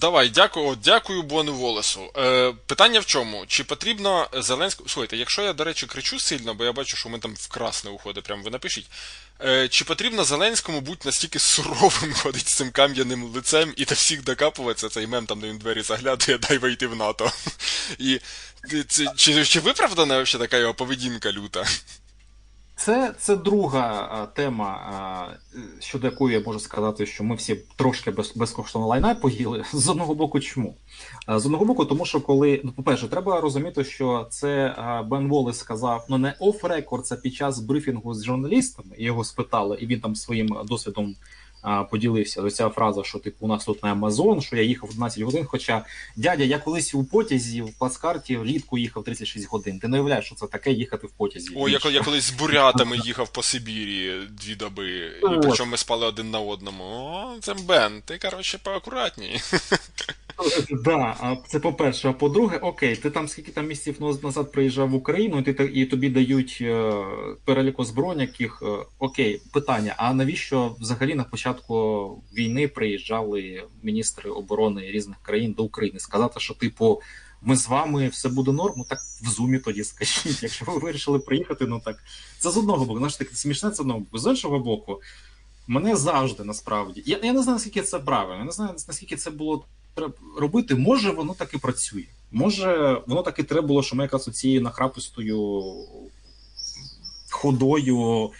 Давай, дякую, дякую Бону Волесу. Е, Питання в чому? Чи потрібно Зеленському. Слухайте, якщо я, до речі, кричу сильно, бо я бачу, що ми там в красне уходить, прямо ви напишіть. Е, Чи потрібно Зеленському бути настільки суровим ходить з цим кам'яним лицем і до всіх докапуватися, цей мем там, де він двері заглядує, дай вийти в НАТО. І це, Чи чи виправдана взагалі така його поведінка люта? Це це друга тема, щодо якої я можу сказати, що ми всі трошки без, безкоштовно лайна поїли. З одного боку, чому? З одного боку, тому що коли ну, по-перше, треба розуміти, що це Бен Волес сказав ну не оф рекорд, це під час брифінгу з журналістами. Його спитали, і він там своїм досвідом поділився. Оця ця фраза, що типу у нас тут на Амазон, що я їхав 12 годин. Хоча дядя, я колись у потязі в плацкарті влітку їхав 36 годин. Ти не уявляєш, що це таке їхати в потязі. О, я, я колись з бурятами їхав по Сибірі дві доби, і причому ми спали один на одному. О, це Бен, ти коротше поакуратній. Да, це по-перше. А по-друге, окей, ти там скільки там місяців назад приїжджав в Україну, і ти і тобі дають е, перелік озброєнь, яких е, окей, питання. А навіщо взагалі на початку війни приїжджали міністри оборони різних країн до України? Сказати, що типу. Ми з вами все буде норм, ну так в зумі тоді скажіть. Якщо ви вирішили приїхати, ну так це з одного боку. Знаєш, таке смішне це одного боку. З іншого боку, мене завжди насправді. Я я не знаю, наскільки це правильно, я не знаю, наскільки це було робити, може воно так і працює. Може, воно так і треба було, що ми якраз цією нахрапистою ходою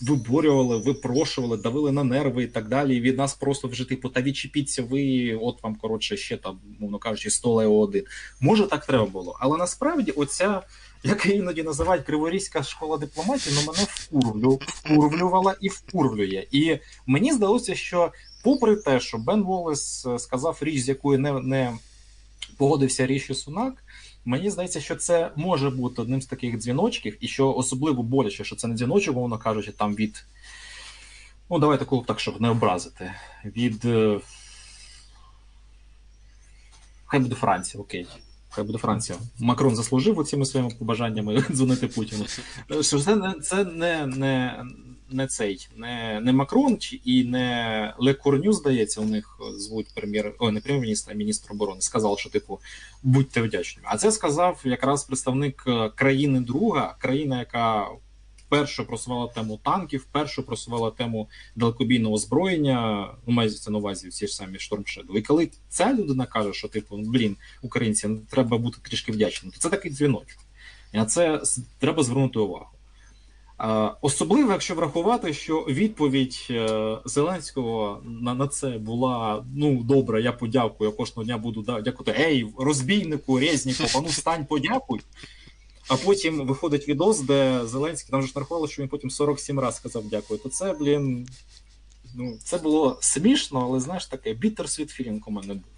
виборювали, випрошували, давили на нерви і так далі. І від нас просто вже типу, та відчепіться ви, от вам коротше ще там, мовно кажучи, 100 лео один. Може, так треба було. Але насправді, оця, як іноді називають Криворізька школа дипломатії, ну мене вкурвлю, вкурвлювала і вкурвлює. І мені здалося, що попри те, що Бен Волес е, сказав річ, з якою не не погодився Ріші Сунак, мені здається, що це може бути одним з таких дзвіночків, і що особливо боляче, що це не дзвіночок, мовно кажучи, там від. Ну, давайте так, щоб не образити. Від. Е, хай буде Франція, окей. Хай буде Франція. Макрон заслужив оціми своїми побажаннями дзвонити Путіну. Що це не це не, не, не цей, не не Макрон і не Лекорню, здається, у них звуть прем'єр, ой, не прем'єр-міністр, а міністр оборони. Сказав, що типу будьте вдячні. А це сказав якраз представник е, країни друга, країна, яка вперше просувала тему танків, вперше просувала тему далекобійного озброєння. Ну, мається на увазі всі ж самі штормшеду. І коли ця людина каже, що типу, блін, українці, треба бути трішки вдячним, то це такий дзвіночок. І на це треба звернути увагу. Особливо, якщо врахувати, що відповідь е, Зеленського на на це була ну добре, я подякую. Я кожного дня буду дякувати. Ей, розбійнику, Резніку, ну стань, подякуй. А потім виходить відос, де Зеленський там вже нарахували, що він потім 47 разів сказав дякую. То це, блін, ну це було смішно, але знаєш таке, бітер-світ філінг у мене був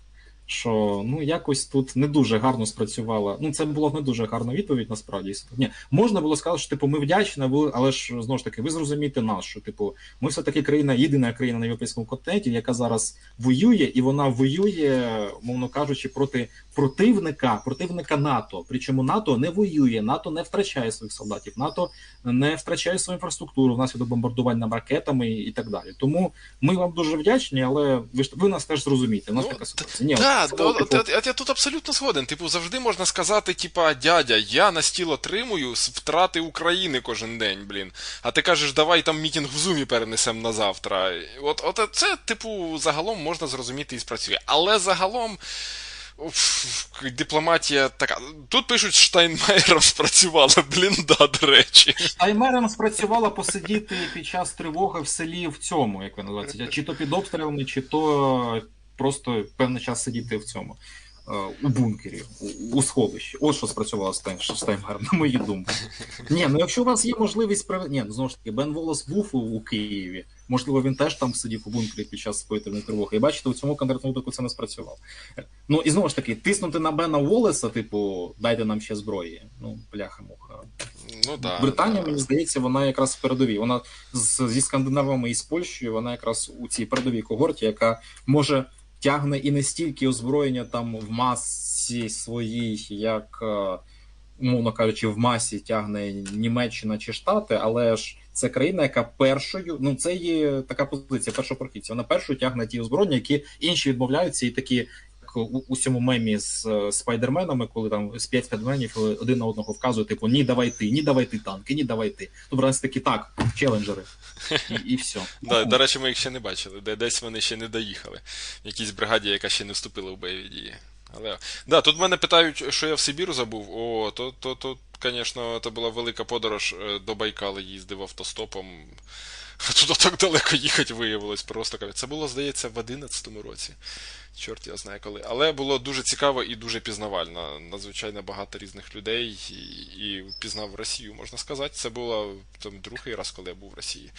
що ну якось тут не дуже гарно спрацювала. Ну це була не дуже гарна відповідь. Насправді Ні, можна було сказати, що типу ми вдячні, але ж знову ж таки, ви зрозумієте нас, що типу, ми все таки країна, єдина країна на європейському континенті, яка зараз воює, і вона воює, мовно кажучи, проти противника, противника НАТО. Причому НАТО не воює, НАТО не втрачає своїх солдатів, НАТО не втрачає свою інфраструктуру внаслідок бомбардувань ракетами і так далі. Тому ми вам дуже вдячні, але ви ж ви нас теж зрозумієте. У нас ну, така ситуація. Ні, да, от я тут абсолютно згоден. Типу, завжди можна сказати, типа, дядя, я на стіл отримую з втрати України кожен день, блін. А ти кажеш, давай там мітінг в зумі перенесемо на завтра. От, от це, типу, загалом можна зрозуміти і спрацює. Але загалом. Дипломатія така. Тут пишуть, Штайнмайером спрацювала, блін, да, до речі. Штайнмайером спрацювала посидіти під час тривоги в селі в цьому, як ви називається, чи то під обстрілами, чи то просто певний час сидіти в цьому. Е, у бункері, у, сховищі. От що спрацювало Штайнмайером, на мою думку. Ні, ну якщо у вас є можливість Ні, ну знову ж таки, Бен Волос був у, у Києві. Можливо, він теж там сидів у бункері під час повітряної тривоги. І бачите, у цьому конкретному випадку це не спрацювало. Ну і знову ж таки, тиснути на Бена Волеса, типу, дайте нам ще зброї. Ну, бляха-муха. Ну, да, Британія, да. мені здається, вона якраз в передовій. Вона з, зі Скандинавами і з Польщею, вона якраз у цій передовій когорті, яка може тягне і не стільки озброєння там в масі своїй, як, е, умовно кажучи, в масі тягне Німеччина чи Штати, але ж Це країна, яка першою, ну це є така позиція першопрохідця. Вона першою тягне ті озброєння, які інші відмовляються, і такі. Як У, у цьому мемі з е, спайдерменами, коли там з п'ять спайдерменів е, один на одного вказує, типу, ні, давай ти, ні, давай ти танки, ні, давай ти. Тобто вони такі так, челенджери. І, і все. Да, до речі, ми їх ще не бачили, де десь вони ще не доїхали. В якійсь бригаді, яка ще не вступила в бойові дії. Але да, тут мене питають, що я в Сибіру забув. О, то, то, то, звісно, це була велика подорож е, до Байкала, їздив автостопом. Туди так далеко їхати виявилось просто капець. Це було, здається, в 11-му році. Чорт я знаю коли. Але було дуже цікаво і дуже пізнавально. Надзвичайно багато різних людей і, і пізнав Росію, можна сказати. Це було там другий раз, коли я був в Росії.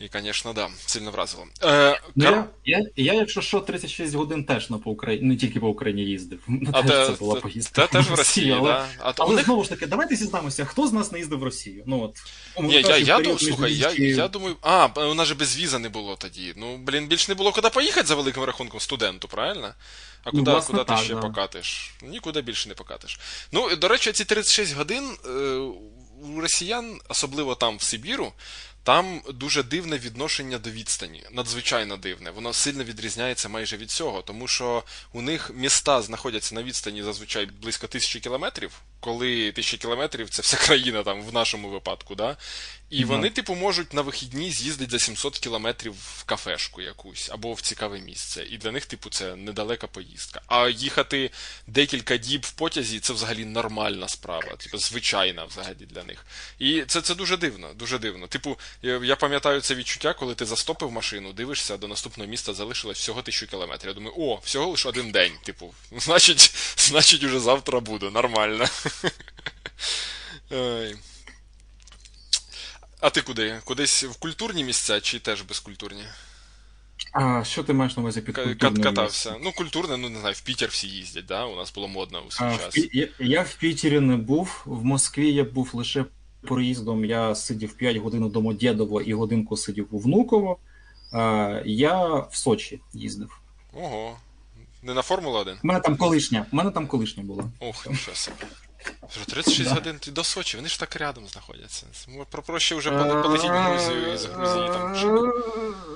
І, звісно, да, сильно вразило. Е, Ну, Кар- я, я, я, якщо що, 36 годин теж на по Україні, не тільки по Україні їздив. А теж те, це була поїздка. те теж в Росії, але, да? А то але них знову ж таки, давайте зізнаємося, хто з нас не їздив в Росію? Ну от Ні, я, в я, думаю, слухай, я, я думаю, а, у нас же без віза не було тоді. Ну, блін, більш не було куди поїхати за великим рахунком студенту, правильно? А Ну, куди, власне, куди ти так, ще да. покатиш? Нікуди більше не покатиш. Ну, до речі, ці 36 годин е, у росіян, особливо там в Сибіру, там дуже дивне відношення до відстані, надзвичайно дивне. Воно сильно відрізняється майже від цього, тому що у них міста знаходяться на відстані зазвичай близько тисячі кілометрів, коли тисяча кілометрів це вся країна там в нашому випадку, да? І Мгм. вони, типу, можуть на вихідні з'їздити за 700 кілометрів в кафешку якусь або в цікаве місце. І для них, типу, це недалека поїздка. А їхати декілька діб в потязі це взагалі нормальна справа, типу, звичайна взагалі для них. І це, це дуже дивно, дуже дивно. Типу, я, пам'ятаю це відчуття, коли ти застопив машину, дивишся, до наступного міста залишилось всього тисячу кілометрів. Я думаю, о, всього лише один день. Типу, значить, значить, уже завтра буду, нормально. А ти куди? Кудись в культурні місця чи теж безкультурні? А що ти маєш на увазі під К- культурною кат- Катався. Ну, культурне, ну не знаю, в Пітер всі їздять, да? У нас було модно у свій час. Я в Пітері не був, в Москві я був лише проїздом. Я сидів 5 годин у Домодєдово і годинку сидів у Внуково. Я в Сочі їздив. Ого. Не на Формулу 1? У мене там колишня, у мене там колишня була. Ох, собі. Вже 36 Да. годин ти до Сочі, вони ж так рядом знаходяться. Про проще вже полетіть в Грузію і з Грузії там.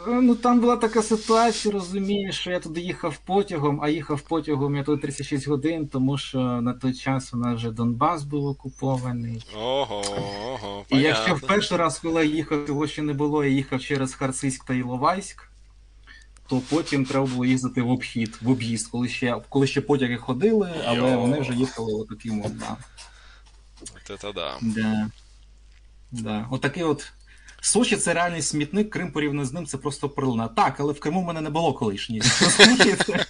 Ну там була така ситуація, розумієш, що я туди їхав потягом, а їхав потягом я тут 36 годин, тому що на той час у нас вже Донбас був окупований. Ого, ого, І якщо в перший раз, коли я їхав, цього ще не було, я їхав через Харциськ та Іловайськ, то потім треба було їздити в обхід, в об'їзд, коли ще, коли ще потяги ходили, але Йо. вони вже їхали отаким от, да. От це да. Да. Да. Отакий от. Сочі це реальний смітник, Крим порівняно з ним це просто перлина. Так, але в Криму в мене не було колишньої. Розумієте?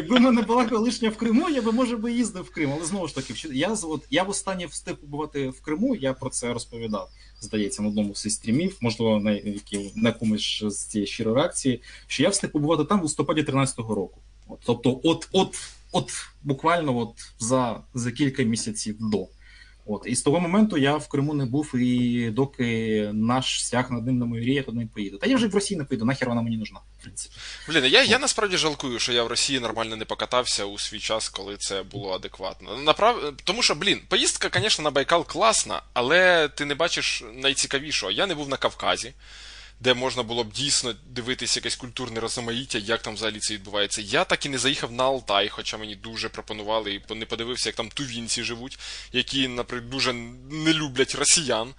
Якби в мене була колишня в Криму, я би може би їздив в Крим. Але знову ж таки, я от я востаннє встиг побувати в Криму, я про це розповідав. Здається, на одному зі стрімів, можливо, на, які, на комусь з цієї щирої реакції, що я встиг побувати там в листопаді 13-го року. От, тобто, от, от, от буквально от за, за кілька місяців до. От і з того моменту я в Криму не був, і доки наш стяг над ним на мою я туди не поїду. Та я вже в Росії не поїду, нахер вона мені нужна, в принципі. Блін, я, я насправді жалкую, що я в Росії нормально не покатався у свій час, коли це було адекватно. Направ... Тому що, блін, поїздка, звісно, на Байкал класна, але ти не бачиш найцікавішого. Я не був на Кавказі, де можна було б дійсно дивитися якесь культурне розмаїття, як там взагалі це відбувається. Я так і не заїхав на Алтай, хоча мені дуже пропонували і не подивився, як там тувінці живуть, які, наприклад, дуже не люблять росіян.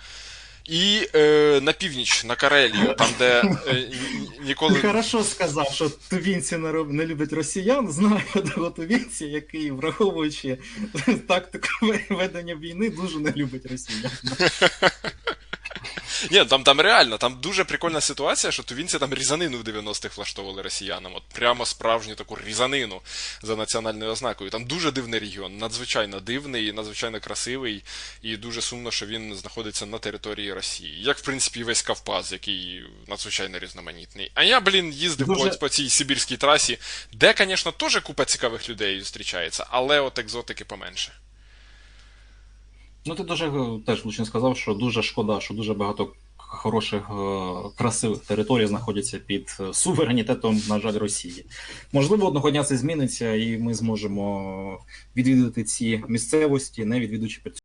І е, на північ, на Карелію, там, де е, ніколи. Ти хорошо сказав, що тувінці не, люблять росіян. Знаю одного тувінця, який, враховуючи тактику ведення війни, дуже не любить росіян. Ні, там, там реально, там дуже прикольна ситуація, що тувінці там різанину в 90-х влаштовували росіянам. От прямо справжню таку різанину за національною ознакою. Там дуже дивний регіон, надзвичайно дивний, надзвичайно красивий, і дуже сумно, що він знаходиться на території Росії. Як, в принципі, і весь Кавпаз, який надзвичайно різноманітний. А я, блін, їздив Дуже- по, по цій сибірській трасі, де, звісно, теж купа цікавих людей зустрічається, але от екзотики поменше. Ну, ти дуже е, теж влучно сказав, що дуже шкода, що дуже багато хороших, е, красивих територій знаходяться під е, суверенітетом, на жаль, Росії. Можливо, одного дня це зміниться, і ми зможемо відвідати ці місцевості, не відвідуючи